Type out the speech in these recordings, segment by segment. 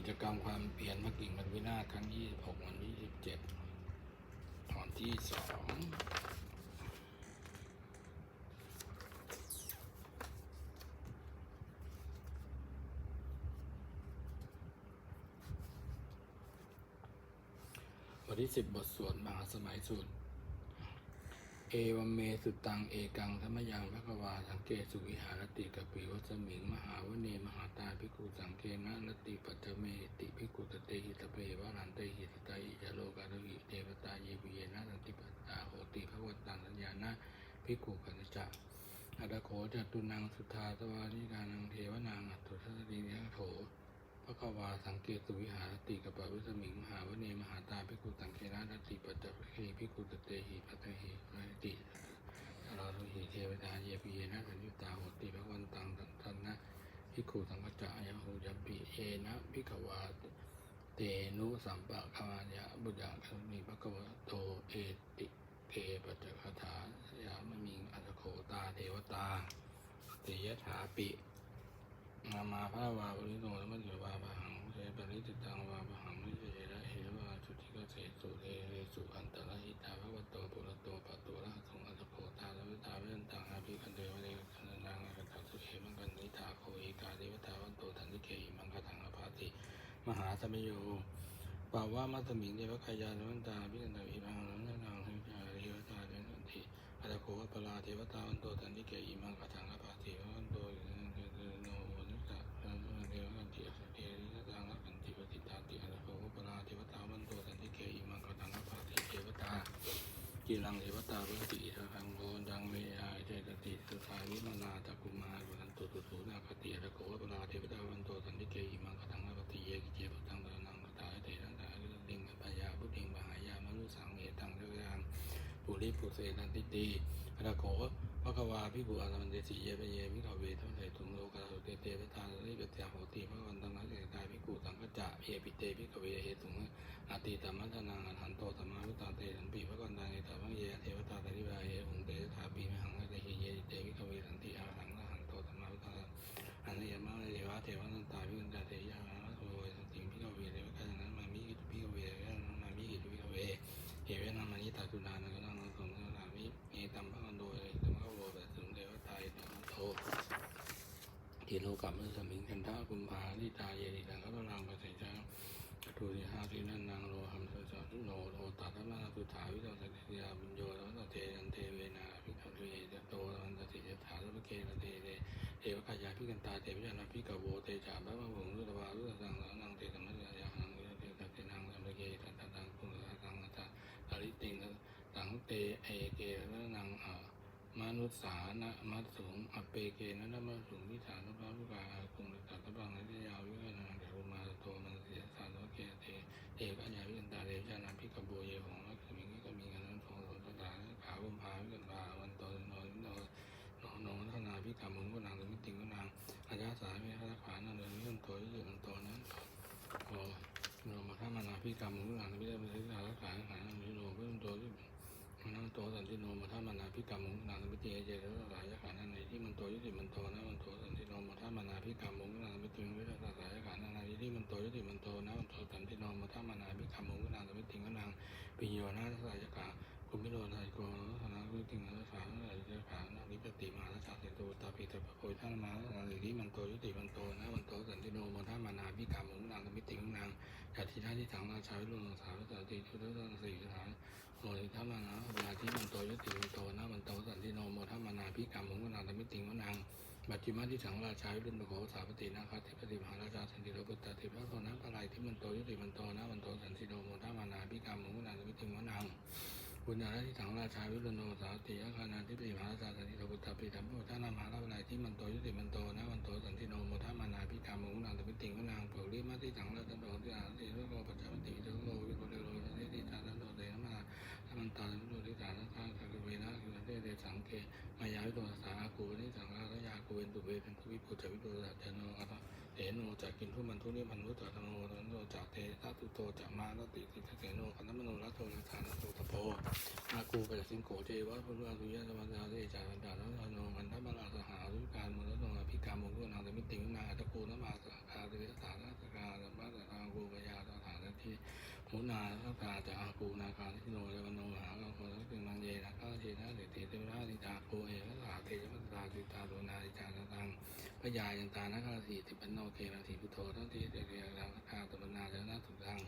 กิจกรรมความเปลี่ยนพักกิ่งมันวินาครั้งที่26วันที่27ตอนที่สองวันที่สิบบทสวดมหาสมัยสูตร เอวมเมสุตังเอกังธรรมยังพระกวาสังเกสุวิหารติกปิวัสมิงมหาวเนมหาตาภิกขุสังเกนะนติปัจจเมติภิกขุตเตหิตเปวะรันเตหิตตาอิจโลกาลหิเทวตาเยปิเยนะนันติปัตตาโหติพระวัตังสัญญานะภิกขุกัญจะอัตโขจตุนังสุทธาตวานิกานังเทวนางอัตถุทัสติยะโถ พระกวาสังเกตุวิหารติกับปวิสมิงมหาวเนมหาตาภิกุสังเกนะนติปัจจพิภิกุตเตหิปัตหินติเราทุหิเทวดาเยปิเนะสัญญุตาหติพระวันตังทันนะภิกุสังฆจายหูยปิเอนะภิกวาเตนุสัมปะคายะบุญญาคมีพระกวาโตเอติเกปัจจคาถายามมิงอัตโคตาเทวตาเตยถาปินามาพระวาบริโนธรรม มหาสมโยปาว่ามัตมิงเดวกายานวันตาภิคันเดวิมังนันนางหิจาเรวตาเดนันติอัตโควัปลาเทวตาวันโตทันติเกหิมังคทังอภาติวันโตโนนิสะเทวกันติอัตเทริสตังกันติปฏิตาติอันโภปราเทวตาวันโตสันติเกอิมังกตังอภาติเทวตากิรังเทวตาเวติทังโกดังเมอาเจตติสุขาวิมนาตะกุมาวันตุตุสุนาคติอันโภปราเทวตาวันโตสันติเกอิมัง ริปุเสนันติติอันโภพระกวาพิบุอารันเดสีเยเปเยวิขเวทังเสตุงโลกาสุเตเตเวทานริเปตยโหติพระวันตังนัสเสตายพิกุสังฆจะเอปิเตพิขเวเหตุงอาติตมัทนังอันหันโตธรรมาวิตาเตสันปีพระวันตังเอตาพังเยเทวตาตริวาเยหงเตถาปีมหังเตหิเยเตวิขเวสันติอาหังหันโตธรรมาวิตาอันเยมะเทวะเทวนันตาวิกันตาเตยะโสสันติพิขเวเทวะกันนั้นมามิกิพิขเวมามิกิพิขเวเหเวนามานิตาตุนานังนังสงสามิเอตัมภะกันโดยตัมภะโวแบบถึงเทวตายโต ทีโลกับมือสมิงกันทากุมภาลิตาเยริตังกัปลังปัสสิจังตุริหาสินันนางโลหัมสสะโนโทตัตมาสุถาวิโตสักขิยาบุญโยรัตเทยันเทเวนาภิกขเยตโตรันตติยถาสุภเกระเตเตเอวขยาภิกันตาเตวิจานาภิกโวเตจามะมะวงรุตวารุตสันังเตสัมมะยาหังเตตัตเตนังสัมภเกตัตตังปุระตังตัตตาริติงตังเตเอเกระนังอ่า ม นุสานะมัตสุงอเปเกนะนะมัสุงวิสานุภาพุกาคุงตัตตะบังนิยาววิกนังเดรุมาโตมันเสียสารวะเกเตเอกญญาวิกันตาเดชานาพิกโบเยของมัคมิงก็มีกันนั้นทองสตาขาบุมพาวิกันพาวันโตนอนนอนนอนนอนขนาพิกามุงก็นางสมิติงก็นางอาญาสามีพระขานันเดินเรื่องโตยื่นโตนั้นพอโนมาถ้ามานาพิกามุงก็นางไม่ได้มาซื้อขาขาขานันนี้โนเพื่อนโตที่ มันโตสันติโนมาถ้ามานาพิกรรมุงนางมิติเจริญสายขานันในที่มันโตยุติมันโตนะมันโตสันติโนมาถ้ามานาพิกรรมุงนางมิติวิรัสสายขานันในที่มันโตยุติมันโตนะมันโตสันติโนมาถ้ามานาพิกรรมุงนางมิติก็นางปิโยนาสายขาคุณพิโรนายโกธนาวิติงนัสสาสายขานานิปติมานัสสาเตโตตาปิตะโพยท่านมาในที่มันโตยุติมันโตนะมันโตสันติโนมาถ้ามานาพิกรรมุงนางมิติก็นาง จาที่ถังราชาวิรุณสาวสาติทุตตังสี่ฐานโมทิธรรมนะเวลาที่มันโตยติมันโตนะมันโตสันติโนโมทัมมนาพิกรรมของนาธรรมิติงวนางบัจจิมาที่สังราชาวิรุณโขสาปตินาคาธิปติมหาราชาสันติโลกุตตติพระโตนะอะไรที่มันโตยติมันโตนะมันโตสันติโนโมทัมมนาพิกรรมของนาธรรมิติงวนางบุญญาที่สังราชาวิรุณโขสาติอาคานาธิปติมหาราชาสันติโลกุตตติธรรมโมทัมมาอะไรที่มันโตยติมันโตนะมันโตสันติโนโมทัมมนาพิกรรมของนาธรรมิติงวนางเผริมาที่สังราชา สังเกมายาวิโตสากูนี่สังฆายากูเวนตุเวเป็นทุวิปุจวิโตสัจโนอัตเถโนจากกินทุมันทุนี่มันรู้จักโนโนจากเทตัตุโตจากมาลติติเถโนคันมโนรัตโตนิฐานโตตโพอากูปัจสิงโกเจวะพุทธาสุยะสมัสสาเดจารันดาโนโนมันทับลาสหารุการมุลโนพิการมุลนางตมิติงนาตะกูนมาสาคาเดสานาสกาลมาส มุนาทัตาจะอากูนาคาทิโนเรวโนหาเราโคทักษิมังเยนะข้าเจนะเดติเทวราติตาโกเอวสาเตจมัสตาติตาโดนาติจาตังพยายันตานะคาสีติปันโนเกนะสีพุทโธทั้งที่เดียเรียงคาถาตมนาจนะสุตัง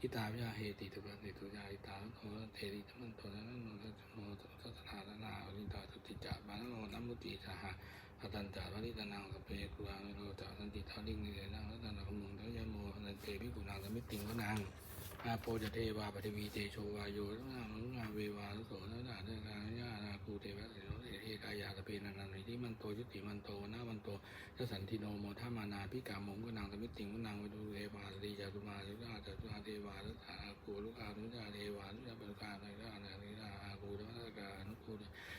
ทิตาพยาเฮติตุปันติตุยาอิตาโนเทติธรรมโตนะโนทัสโนทัสนาตนาอริตาตุติจะบาโนนัมมุติสหะอาตันจาวริตนังสพเพกุรานุโรจาสันติทาลิงนิเรนังรัตนังขมุงทยโมพันเตพิกุนังสมิติงวนัง อาโปจเทวาปฏิวีเตโชวายโยทุนามุงาเววาทุโสนนาเดกาญานาคูเทวะสิโนเทกายาสเปนันนันทิมันโตยุติมันโตนามันโตยสันติโนโมทามานาพิกามงกุนังสมิติงวนังวิดูเทวาสติจาตุมาสุนาจตุมาเทวาลุตาคูลุกาลุจาเทวาลุจาปรุกานาคานานิราอาคูธรรมกานุคู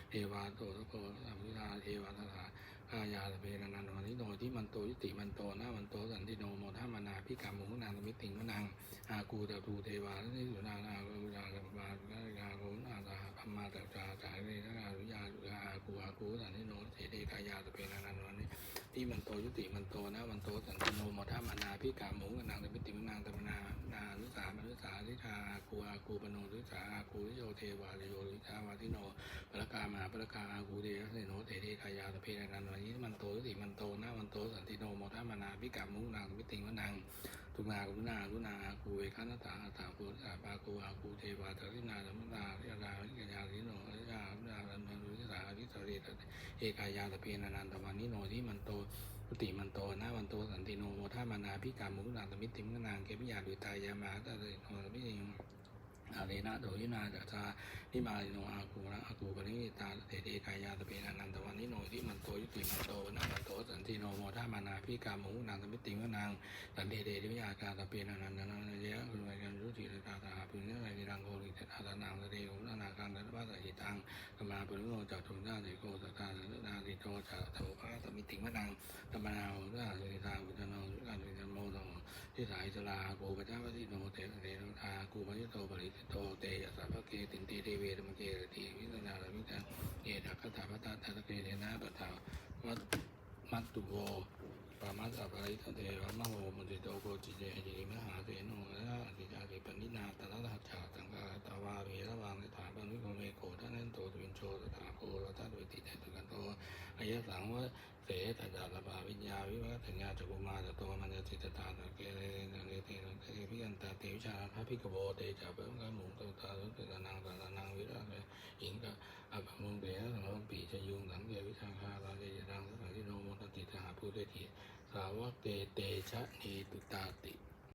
เทวาโตทโกสัมพิทาเทวาทถา อายาสเปรนันวันนิโนที่มันโตยุติมันโตนามันโตสันติโนโมทัมนาพิกรรมมุนางสมิติงวนังอากูตะทูเทวาและนิสุนานาโกยากัมมาลุกาโกนาตาพัมมาตจาจาเรนาลุยาลุกาอากูอากูสันติโนเทเดกายาสเปรนันวันนี้ที่มันโตยุติมันโตนะมันโตสันติโนโมทัมนาพิกรรมมุนางสมิติงวนังตมนานาลุสามนุสาทิทาอา กูปโนลุสาอากูโยเทวาโยลุสาวาทิโนพระกามาพระกาอากูเดชเสโนเตเดกายาตเพนันวันนี้มันโตสิมันโตนามันโตสันติโนโมทามานาพิกามุนางมิติงวนังทุนากุนากุนาอากูเวคันตาตาโกอาปากูอากูเทวาตรินาธรรมตาเรียราวิกยาลิโนเรียราวิราลันนุริสาวิสริตเอกายาตเพนันตวันนี้โนที่มันโตุติมันโตนามันโตสันติโนโมทามานาพิกามุนางมิติงวนางเกมิยาดุตายามาตะเรโนมิติ อาเรนะโดยินาจัตานิมาลิโนอากูระอากูปรินิตาเตเดกายาตเปนันันตวันนิโนที่มันโตยุติมันโตนามันโตสันติโนโมทามานาพิกามุนางสมิติงวนางสันเดเดดิวิยากาตเปนันันตนันเยะคุณวิกันรุจิตาตาปุญญาลิรังโกริตาตานางสเดอุนานาการตัพะสิตังสมาปุริโนจัตุนาติโกตตาสนาติโตจัตโตภะสมิติงวนางธรรมนาอุนาสิตาปุจโนสุขันติโมโตที่สายสลาโกปจ กูปฏิโตปริติโตเตยสัพพเกตินติเทเวธรรมเกติวิสนาลมิตาเอตักขถาปตาทัตเกเทนะปตาวัตมัตตุโกปามัสสะปริตเทวะมโหมุติโตโกจิเจจิมหาเสโนนะอิจาริปนินาตระหัจฉาสังฆาตาวาเวระวังถาปนุโกเมโกทะนันโตตุนโชตถาโกรัตวิติเตตุกันโตอายะสังวะเสตจารบาวิญญาวิวัฒญาจักุมาจโตมันจะจิตตาตะเกเรนเรเตนะเทพิยั ตาเตวิชาพระพิกโบเตจาเปิงกะมุงตตาลุตตะนังตตะนังวิราเหิงกะอับมุงเตยะสังปีชยุงสังเกวิชาคาราเจยังสังทิโนมตติทหาภูเตติสาวกเตเตชะเนตุตาติ